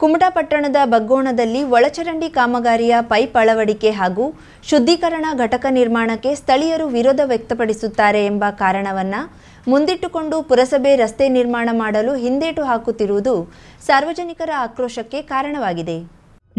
ಕುಮಟಾ ಪಟ್ಟಣದ ಬಗ್ಗೋಣದಲ್ಲಿ ಒಳಚರಂಡಿ ಕಾಮಗಾರಿಯ ಪೈಪ್ ಅಳವಡಿಕೆ ಹಾಗೂ ಶುದ್ಧೀಕರಣ ಘಟಕ ನಿರ್ಮಾಣಕ್ಕೆ ಸ್ಥಳೀಯರು ವಿರೋಧ ವ್ಯಕ್ತಪಡಿಸುತ್ತಾರೆ ಎಂಬ ಕಾರಣವನ್ನ ಮುಂದಿಟ್ಟುಕೊಂಡು ಪುರಸಭೆ ರಸ್ತೆ ನಿರ್ಮಾಣ ಮಾಡಲು ಹಿಂದೇಟು ಹಾಕುತ್ತಿರುವುದು ಸಾರ್ವಜನಿಕರ ಆಕ್ರೋಶಕ್ಕೆ ಕಾರಣವಾಗಿದೆ.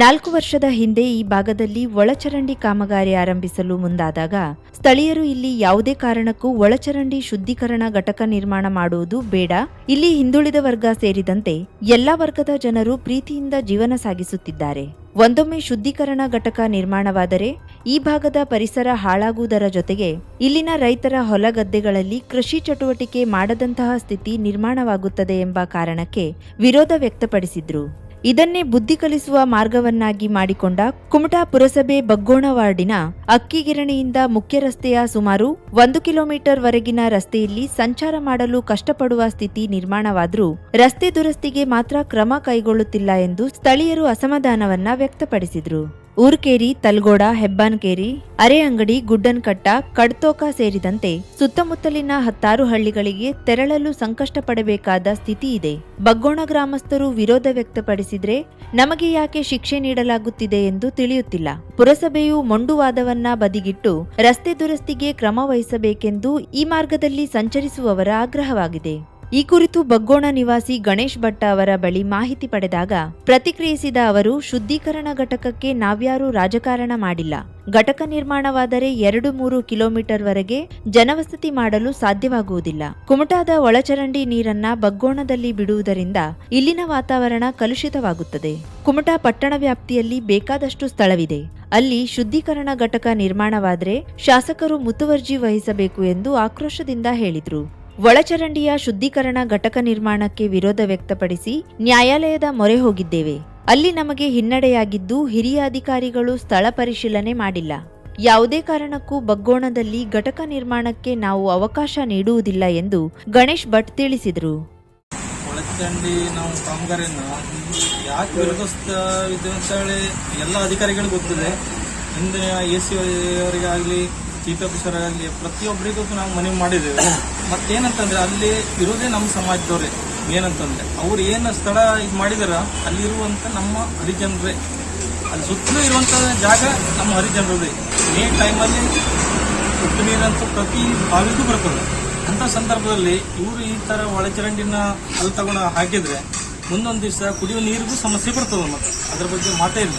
ನಾಲ್ಕು ವರ್ಷದ ಹಿಂದೆ ಈ ಭಾಗದಲ್ಲಿ ಒಳಚರಂಡಿ ಕಾಮಗಾರಿ ಆರಂಭಿಸಲು ಮುಂದಾದಾಗ ಸ್ಥಳೀಯರು ಇಲ್ಲಿ ಯಾವುದೇ ಕಾರಣಕ್ಕೂ ಒಳಚರಂಡಿ ಶುದ್ಧೀಕರಣ ಘಟಕ ನಿರ್ಮಾಣ ಮಾಡುವುದು ಬೇಡ. ಇಲ್ಲಿ ಹಿಂದುಳಿದ ವರ್ಗ ಸೇರಿದಂತೆ ಎಲ್ಲಾ ವರ್ಗದ ಜನರು ಪ್ರೀತಿಯಿಂದ ಜೀವನ ಸಾಗಿಸುತ್ತಿದ್ದಾರೆ. ಒಂದೊಮ್ಮೆ ಶುದ್ಧೀಕರಣ ಘಟಕ ನಿರ್ಮಾಣವಾದರೆ ಈ ಭಾಗದ ಪರಿಸರ ಹಾಳಾಗುವುದರ ಜೊತೆಗೆ ಇಲ್ಲಿನ ರೈತರ ಹೊಲ ಗದ್ದೆಗಳಲ್ಲಿ ಕೃಷಿ ಚಟುವಟಿಕೆ ಮಾಡದಂತಹ ಸ್ಥಿತಿ ನಿರ್ಮಾಣವಾಗುತ್ತದೆ ಎಂಬ ಕಾರಣಕ್ಕೆ ವಿರೋಧ ವ್ಯಕ್ತಪಡಿಸಿದ್ರು. ಇದನ್ನೇ ಬುದ್ಧಿ ಕಲಿಸುವ ಮಾರ್ಗವನ್ನಾಗಿ ಮಾಡಿಕೊಂಡ ಕುಮಟಾ ಪುರಸಭೆ ಬಗ್ಗೋಣ ವಾರ್ಡಿನ ಅಕ್ಕಿಗಿರಣಿಯಿಂದ ಮುಖ್ಯ ರಸ್ತೆಯ ಸುಮಾರು ಒಂದು ಕಿಲೋಮೀಟರ್ ವರೆಗಿನ ರಸ್ತೆಯಲ್ಲಿ ಸಂಚಾರ ಮಾಡಲು ಕಷ್ಟಪಡುವ ಸ್ಥಿತಿ ನಿರ್ಮಾಣವಾದರೂ ರಸ್ತೆ ದುರಸ್ತಿಗೆ ಮಾತ್ರ ಕ್ರಮ ಕೈಗೊಳ್ಳುತ್ತಿಲ್ಲ ಎಂದು ಸ್ಥಳೀಯರು ಅಸಮಾಧಾನವನ್ನ ವ್ಯಕ್ತಪಡಿಸಿದ್ರು. ಊರ್ಕೇರಿ, ತಲ್ಗೋಡ, ಹೆಬ್ಬಾನ್ಕೇರಿ ಅರೆ ಅಂಗಡಿ ಗುಡ್ಡನ್ಕಟ್ಟ, ಕಡ್ತೋಕ ಸೇರಿದಂತೆ ಸುತ್ತಮುತ್ತಲಿನ ಹತ್ತಾರು ಹಳ್ಳಿಗಳಿಗೆ ತೆರಳಲು ಸಂಕಷ್ಟ ಪಡಬೇಕಾದ ಸ್ಥಿತಿ ಇದೆ. ಬಗ್ಗೋಣ ಗ್ರಾಮಸ್ಥರು ವಿರೋಧ ವ್ಯಕ್ತಪಡಿಸಿದ್ರೆ ನಮಗೆ ಯಾಕೆ ಶಿಕ್ಷೆ ನೀಡಲಾಗುತ್ತಿದೆ ಎಂದು ತಿಳಿಯುತ್ತಿಲ್ಲ. ಪುರಸಭೆಯು ಮೊಂಡುವಾದವನ್ನ ಬದಿಗಿಟ್ಟು ರಸ್ತೆ ದುರಸ್ತಿಗೆ ಕ್ರಮ ವಹಿಸಬೇಕೆಂದು ಈ ಮಾರ್ಗದಲ್ಲಿ ಸಂಚರಿಸುವವರ ಆಗ್ರಹವಾಗಿದೆ. ಈ ಕುರಿತು ಬಗ್ಗೋಣ ನಿವಾಸಿ ಗಣೇಶ್ ಭಟ್ಟ ಅವರ ಬಳಿ ಮಾಹಿತಿ ಪಡೆದಾಗ ಪ್ರತಿಕ್ರಿಯಿಸಿದ ಅವರು, ಶುದ್ಧೀಕರಣ ಘಟಕಕ್ಕೆ ನಾವ್ಯಾರೂ ರಾಜಕಾರಣ ಮಾಡಿಲ್ಲ. ಘಟಕ ನಿರ್ಮಾಣವಾದರೆ ಎರಡು ಮೂರು ಕಿಲೋಮೀಟರ್ ವರೆಗೆ ಜನವಸತಿ ಮಾಡಲು ಸಾಧ್ಯವಾಗುವುದಿಲ್ಲ. ಕುಮಟಾದ ಒಳಚರಂಡಿ ನೀರನ್ನ ಬಗ್ಗೋಣದಲ್ಲಿ ಬಿಡುವುದರಿಂದ ಇಲ್ಲಿನ ವಾತಾವರಣ ಕಲುಷಿತವಾಗುತ್ತದೆ. ಕುಮಟಾ ಪಟ್ಟಣ ವ್ಯಾಪ್ತಿಯಲ್ಲಿ ಬೇಕಾದಷ್ಟು ಸ್ಥಳವಿದೆ. ಅಲ್ಲಿ ಶುದ್ಧೀಕರಣ ಘಟಕ ನಿರ್ಮಾಣವಾದರೆ ಶಾಸಕರು ಮುತುವರ್ಜಿ ವಹಿಸಬೇಕು ಎಂದು ಆಕ್ರೋಶದಿಂದ ಹೇಳಿದ್ರು. ಒಳಚರಂಡಿಯ ಶುದ್ಧೀಕರಣ ಘಟಕ ನಿರ್ಮಾಣಕ್ಕೆ ವಿರೋಧ ವ್ಯಕ್ತಪಡಿಸಿ ನ್ಯಾಯಾಲಯದ ಮೊರೆ ಹೋಗಿದ್ದೇವೆ. ಅಲ್ಲಿ ನಮಗೆ ಹಿನ್ನಡೆಯಾಗಿದ್ದು ಹಿರಿಯ ಅಧಿಕಾರಿಗಳು ಸ್ಥಳ ಪರಿಶೀಲನೆ ಮಾಡಿಲ್ಲ. ಯಾವುದೇ ಕಾರಣಕ್ಕೂ ಬಗ್ಗೋಣದಲ್ಲಿ ಘಟಕ ನಿರ್ಮಾಣಕ್ಕೆ ನಾವು ಅವಕಾಶ ನೀಡುವುದಿಲ್ಲ ಎಂದು ಗಣೇಶ್ ಭಟ್ ತಿಳಿಸಿದರು. ಒಳಚರಂಡಿ ನಾವು ಯಾಕೆ ವಿರೋಧಿಸ್ತಾ ಎಲ್ಲ ಅಧಿಕಾರಿಗಳು ಗೊತ್ತಿದೆ. ಹಿಂದೆ ಎ ಸಿ ಅವರಿಗಾಗಲಿ ಚೀಫ್ ಆಫೀಸರ್ ಪ್ರತಿಯೊಬ್ಬರಿಗೂ ನಾವು ಮನವಿ ಮಾಡಿದ್ದೇವೆ. ಮತ್ತೇನಂತಂದ್ರೆ ಅಲ್ಲಿ ಇರೋದೇ ನಮ್ಮ ಸಮಾಜದವ್ರೆ. ಏನಂತಂದ್ರೆ ಅವ್ರು ಏನು ಸ್ಥಳ ಇದು ಮಾಡಿದಾರ ಅಲ್ಲಿರುವಂಥ ನಮ್ಮ ಹರಿಜನರೇ. ಅಲ್ಲಿ ಸುತ್ತಲೂ ಇರುವಂಥ ಜಾಗ ನಮ್ಮ ಹರಿಜನರದೇ. ಮೇ ಟೈಮಲ್ಲಿ ಉಪ್ಪು ನೀರಂತೂ ಪ್ರತಿ ಬಾವಿಗೂ ಬರ್ತದೆ. ಅಂತ ಸಂದರ್ಭದಲ್ಲಿ ಇವರು ಈ ತರ ಒಳಚರಂಡಿನ ಅಲ್ಲಿ ತಗೊಂಡು ಹಾಕಿದ್ರೆ ಮುಂದೊಂದು ದಿವಸ ಕುಡಿಯೋ ನೀರಿಗೂ ಸಮಸ್ಯೆ ಬರ್ತದೆ ಮತ್ತೆ ಅದ್ರ ಬಗ್ಗೆ ಮಾತೇ ಇಲ್ಲ.